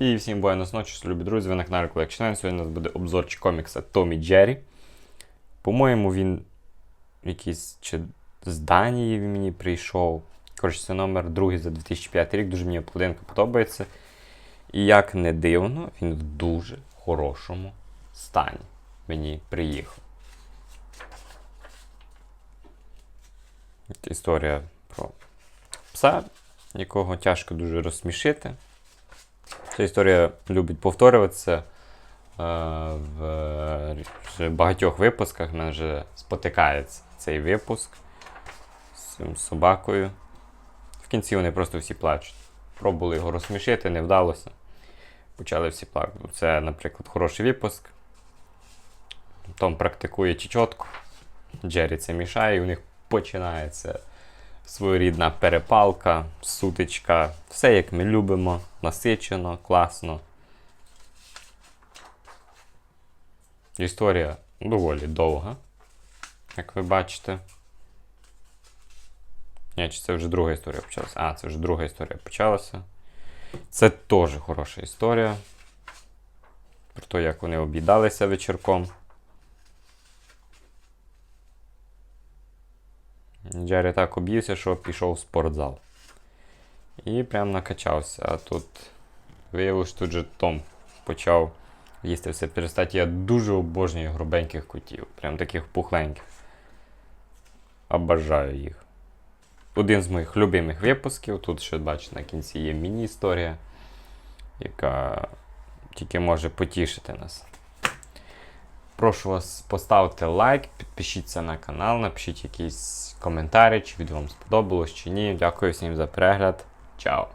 І всім буенос ночі, любі друзі, ви на каналі Колекціонер. Сьогодні у нас буде обзорчик комікса Томі Джері. По-моєму, він якийсь чи з Данії він мені прийшов. Коротше, це номер другий за 2005 рік. Дуже мені обкладинка подобається. І як не дивно, він в дуже хорошому стані мені приїхав. Історія про пса, якого тяжко дуже розсмішити. Ця історія любить повторюватися е, в багатьох випусках. Мене вже спотикається цей випуск з цим собакою. В кінці вони просто всі плачуть. Пробували його розсмішити, не вдалося. Почали всі плакати. Це, наприклад, хороший випуск. Том практикує чечотку. Джері це мішає, і у них починається своєрідна перепалка, сутичка. Все як ми любимо, насичено, класно. Історія доволі довга, як ви бачите. Ні, чи це вже друга історія почалася? А, це вже друга історія почалася. Це теж хороша історія. Про те, як вони об'їдалися вечірком. Джері так об'ївся, що пішов в спортзал. І прям накачався. А тут виявилось, що тут же Том почав їсти все перестати. Я дуже обожнюю грубеньких котів. Прям таких пухленьких. Обожаю їх. Один з моїх любимих випусків. Тут ще бачите, на кінці є міні-історія, яка тільки може потішити нас. Прошу вас поставити лайк, підпишіться на канал, напишіть якийсь коментарі, чи відео вам сподобалось чи ні. Дякую всім за перегляд. Чао!